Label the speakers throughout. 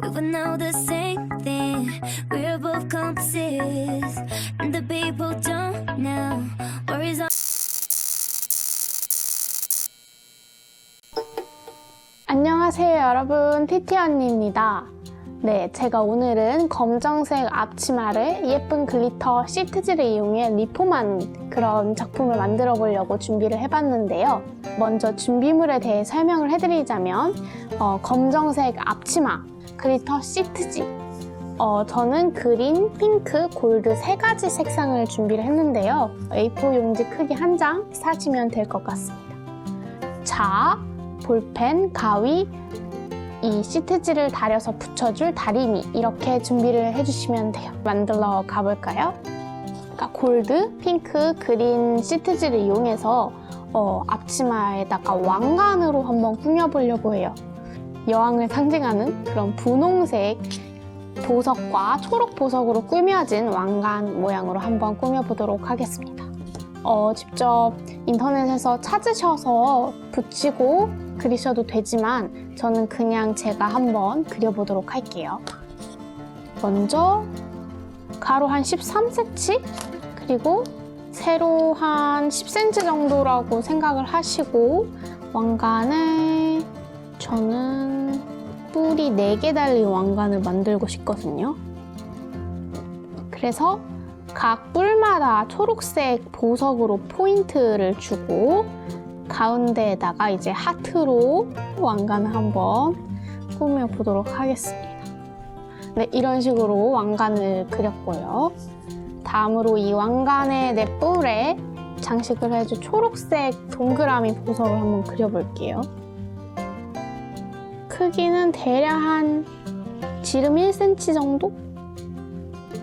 Speaker 1: we would know the same thing. We're both compasses, and the people don't know. Worries on.
Speaker 2: 안녕하세요 여러분 티티 언니입니다. 네, 제가 오늘은 검정색 앞치마를 예쁜 글리터 시트지를 이용해 리폼한 그런 작품을 만들어 보려고 준비를 해봤는데요. 먼저 준비물에 대해 설명을 해드리자면 어, 검정색 앞치마, 글리터 시트지, 어, 저는 그린, 핑크, 골드 세 가지 색상을 준비를 했는데요. A4 용지 크기 한 장 사시면 될 것 같습니다. 자, 볼펜, 가위, 이 시트지를 다려서 붙여줄 다리미 이렇게 준비를 해주시면 돼요. 만들러 가볼까요? 그러니까 골드, 핑크, 그린 시트지를 이용해서 어, 앞치마에다가 왕관으로 한번 꾸며보려고 해요. 여왕을 상징하는 그런 분홍색 보석과 초록 보석으로 꾸며진 왕관 모양으로 한번 꾸며보도록 하겠습니다. 어, 직접 인터넷에서 찾으셔서 붙이고 그리셔도 되지만 저는 그냥 제가 한번 그려보도록 할게요. 먼저 가로 한 13cm 그리고 세로 한 10cm 정도라고 생각을 하시고 왕관을 저는 뿔이 4개 달린 왕관을 만들고 싶거든요. 그래서 각 뿔마다 초록색 보석으로 포인트를 주고 가운데에다가 이제 하트로 왕관을 한번 꾸며 보도록 하겠습니다. 네, 이런 식으로 왕관을 그렸고요. 다음으로 이 왕관의 내 뿔에 장식을 해줄 초록색 동그라미 보석을 한번 그려볼게요. 크기는 대략 한 지름 1cm 정도?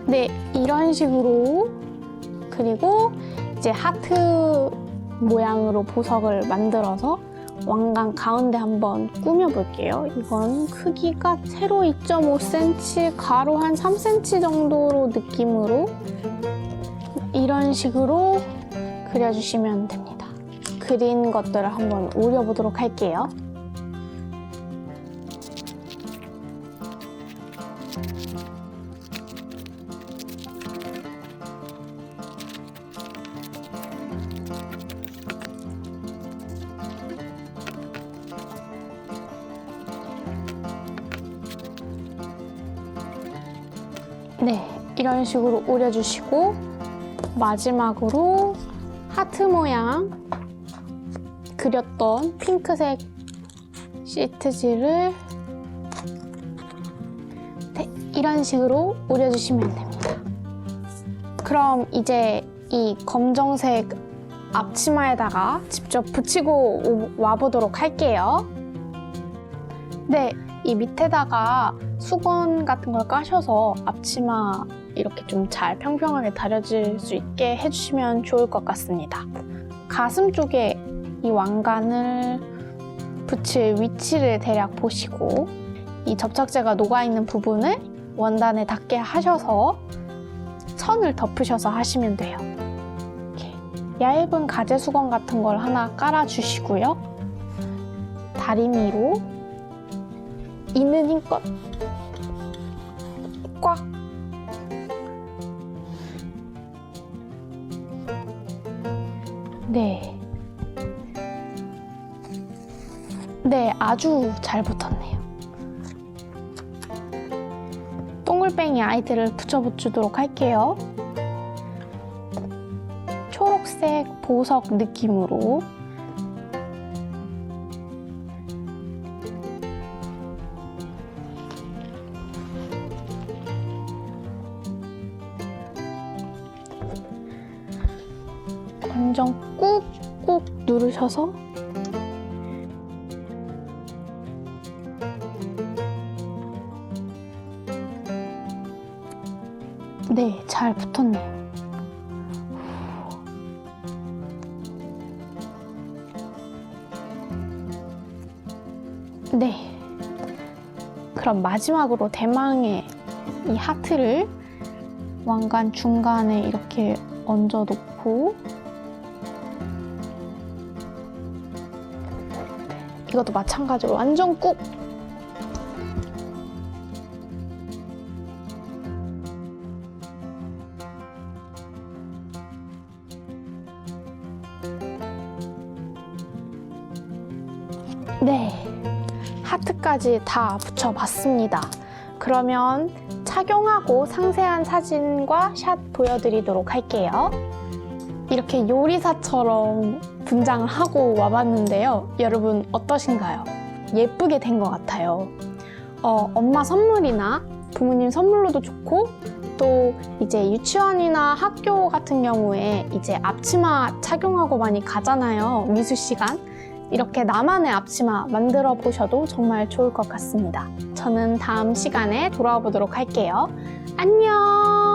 Speaker 2: 네, 이런 식으로 그리고 이제 하트 모양으로 보석을 만들어서 왕관 가운데 한번 꾸며볼게요. 이건 크기가 세로 2.5cm, 가로 한 3cm 정도로 느낌으로 이런 식으로 그려주시면 됩니다. 그린 것들을 한번 오려보도록 할게요. 네, 이런 식으로 오려주시고 마지막으로 하트 모양 그렸던 핑크색 시트지를 네, 이런 식으로 오려주시면 됩니다. 그럼 이제 이 검정색 앞치마에다가 직접 붙이고 오- 와보도록 할게요. 네, 이 밑에다가 수건 같은 걸 까셔서 앞치마 이렇게 좀 잘 평평하게 다려질 수 있게 해주시면 좋을 것 같습니다. 가슴 쪽에 이 왕관을 붙일 위치를 대략 보시고 이 접착제가 녹아있는 부분을 원단에 닿게 하셔서 선을 덮으셔서 하시면 돼요. 이렇게 얇은 가제 수건 같은 걸 하나 깔아주시고요. 다리미로 있는 힘껏 꽉 네. 네, 아주 잘 붙었네요. 동글뱅이 아이들을 붙여주도록 할게요. 초록색 보석 느낌으로 완전 꾹꾹 누르셔서 네, 잘 붙었네요. 네. 그럼 마지막으로 대망의 이 하트를 왕관 중간에 이렇게 얹어 놓고 이것도 마찬가지로 완전 꾹 네, 하트까지 다 붙여봤습니다. 그러면 착용하고 상세한 사진과 샷 보여드리도록 할게요. 이렇게 요리사처럼 분장을 하고 와봤는데요. 여러분 어떠신가요? 예쁘게 된 것 같아요. 어, 엄마 선물이나 부모님 선물로도 좋고 또 이제 유치원이나 학교 같은 경우에 이제 앞치마 착용하고 많이 가잖아요. 미술 시간. 이렇게 나만의 앞치마 만들어 보셔도 정말 좋을 것 같습니다. 저는 다음 시간에 돌아와 보도록 할게요. 안녕!